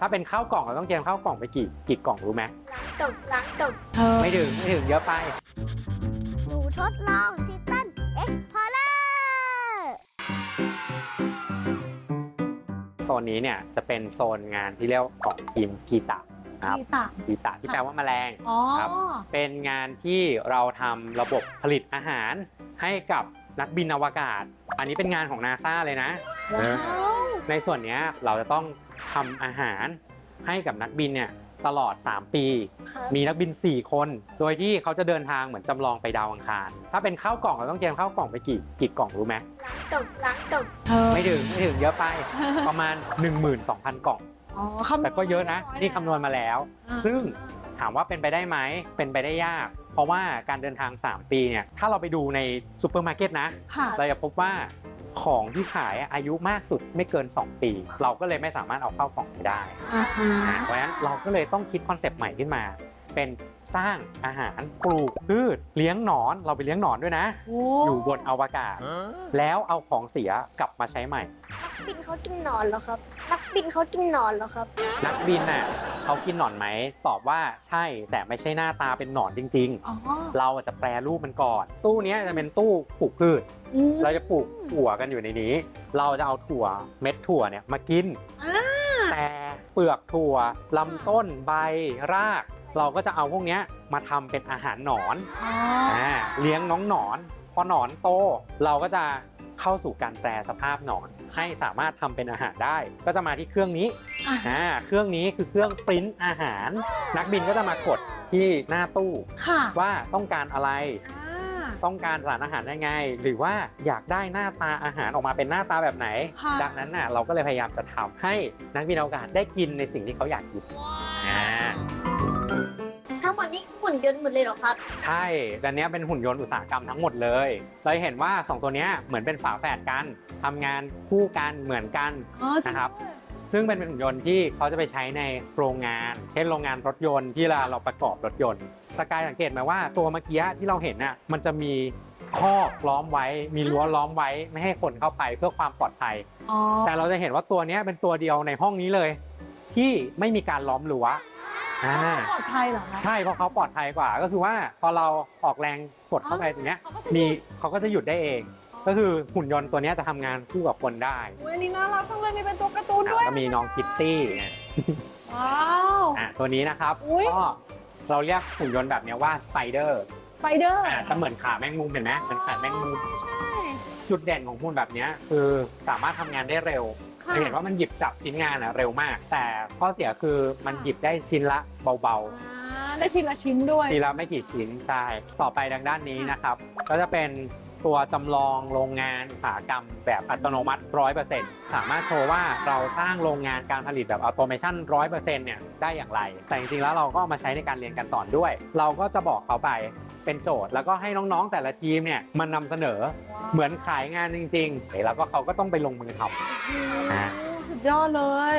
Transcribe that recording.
ถ้าเป็นข้าวกล่องเราต้องเตรียมข้าวกล่องไปกี่กี่กล่องรู้ไหมล้างกล่องล้างกล่องเธอไม่ถึงไม่ถึงเยอะไป หนูทดลองทิตันเอ็กพอร์เลอร์โซนนี้เนี่ยจะเป็นโซนงานที่เรียกว่าของทีมกีตาครับที่ต่างกีตาที่แปลว่าแมลง อ๋อครับ เป็นงานที่เราทำระบบผลิตอาหารให้กับนักบินอวกาศ อันนี้เป็นงานของนาซาเลยนะ ว้าว ในส่วนเนี้ยเราจะต้อง ทำอาหารให้กับนักบินเนี่ยตลอด 3 ปีครับมีนักบิน 4 คน โดยที่เขาจะเดินทางเหมือนจำลองไปดาวอังคาร ถ้าเป็นข้าวกล่องเราต้องเตรียมข้าวกล่องไปกี่กี่กล่องรู้ไหมล้างกล่องล้างกล่องเธอไม่ถึงไม่ถึงเยอะไปประมาณ 12,000 กล่องอ๋อคำนวณแต่ก็เยอะนะ นี่คำนวณมาแล้วอ่าซึ่งถามว่าเป็นไปได้ไหม เป็นไปได้ยาก เพราะว่าการเดินทาง 3 ปีเนี่ย ถ้าเราไปดูในซูเปอร์มาร์เก็ตนะค่ะเราจะพบว่า ของที่ขายอายุมากสุดไม่เกิน 2 ปี เราก็เลยไม่สามารถเอาเข้ากล่องไปได้อ่าฮะอะเพราะฉะนั้นเราก็เลยต้องคิดคอนเซปต์ใหม่ขึ้นมา เป็นสร้างอาหารปลูกพืชเลี้ยงหนอนเราไปเลี้ยงหนอนด้วยนะโอ้อยู่บนอวกาศ แล้วเอาของเสียกลับมาใช้ใหม่ นักบินเขากินหนอนเหรอครับ นักบินเขากินหนอนเหรอครับ นักบินน่ะเขากินหนอนไหมตอบว่าใช่แต่ไม่ใช่หน้าตาเป็นหนอนจริงอ๋อๆเราอาจจะแปรรูปมันก่อน ตู้เนี้ยจะเป็นตู้ปลูกพืชอืมเราจะปลูกถั่วกันอยู่ในนี้ เราจะเอาถั่วเม็ดถั่วเนี่ยมากินอ่าแต่เปลือกถั่วลำต้นใบราก เราก็จะเอาพวกเนี้ยมาทำเป็นอาหารหนอนอ๋ออ่าเลี้ยงน้องหนอน พอหนอนโตเราก็จะเข้าสู่การแปลสภาพหนอน ให้สามารถทำเป็นอาหารได้ ก็จะมาที่เครื่องนี้อะอ่าเครื่องนี้คือเครื่องปริ้นอาหาร นักบินก็จะมากดที่หน้าตู้ค่ะว่าต้องการอะไรอ่าต้องการสารอาหารยังไง หรือว่าอยากได้หน้าตาอาหารออกมาเป็นหน้าตาแบบไหนค่ะดังนั้นน่ะเราก็เลยพยายามจะทำให้นักบินอวกาศได้กินในสิ่งที่เขาอยากกินอ่าทั้งหมด นี้หุ่นยนต์หมดเลยเหรอครับ ใช่แต่เนี้ยเป็นหุ่นยนต์อุตสาหกรรมทั้งหมดเลยเราเห็นว่า 2 ตัวเนี้ยเหมือนเป็นฝาแฝดกันทำงานคู่กันเหมือนกันอ๋อจริงนะครับซึ่งเป็นหุ่นยนต์ที่เขาจะไปใช้ในโรงงาน เช่นโรงงานรถยนต์ที่เราเราประกอบรถยนต์ สกายสังเกตไหมว่าตัวเมื่อกี้ที่เราเห็นน่ะมันจะมีคอกล้อมไว้ มีรั้วล้อมไว้ไม่ให้คนเข้าไปเพื่อความปลอดภัย อ๋อแต่เราจะเห็นว่าตัวเนี้ยเป็นตัวเดียวในห้องนี้เลย ที่ไม่มีการล้อมรั้ว อ่าปลอดภัยเหรอคะใช่เพราะเขาปลอดภัยกว่า ก็คือว่าพอเราออกแรงกดเข้าไปตรงเนี้ยเขาก็จะมีเขาก็จะหยุดได้เอง ก็คือหุ่นยนต์ตัวเนี้ยจะทำงานคู่กับคนได้อุ๊ยอันนี้น่ารักจังเลยมีเป็นตัวการ์ตูนอะด้วยก็มีน้องคิตตี้ไงว้าว อะตัวนี้นะครับอุ๊ย ก็เราเรียกหุ่นยนต์แบบเนี้ยว่าสไปเดอร์สไปเดอร์อะจะเหมือนขาแมงมุมเห็นไหมเหมือนขาแมงมุม ใช่ จุดเด่นของหุ่นแบบเนี้ยคือสามารถทำงานได้เร็ว ค่ะ จะเห็นว่ามันหยิบจับชิ้นงานอะเร็วมาก แต่ข้อเสียคือมันหยิบได้ชิ้นละเบาอ่าได้ทีละชิ้นด้วย ๆทีละไม่กี่ชิ้นใช่ต่อไปดังด้านนี้นะครับ ก็จะเป็นตัวจำลองโรงงานอุตสาหกรรมแบบอัตโนมัติ 100%สามารถโชว์ว่าเราสร้างโรงงานการผลิตแบบอัตโนมัติ100%เนี่ยได้อย่างไร แต่จริงๆแล้วเราก็เอามาใช้ในการเรียนการสอนด้วย เราก็จะบอกเขาไปเป็นโจทย์ แล้วก็ให้น้องๆแต่ละทีมเนี่ยมันนำเสนอ เหมือนขายงานจริงๆแล้วก็เขาก็ต้องไปลงมือทำอ่า สุดยอดเลย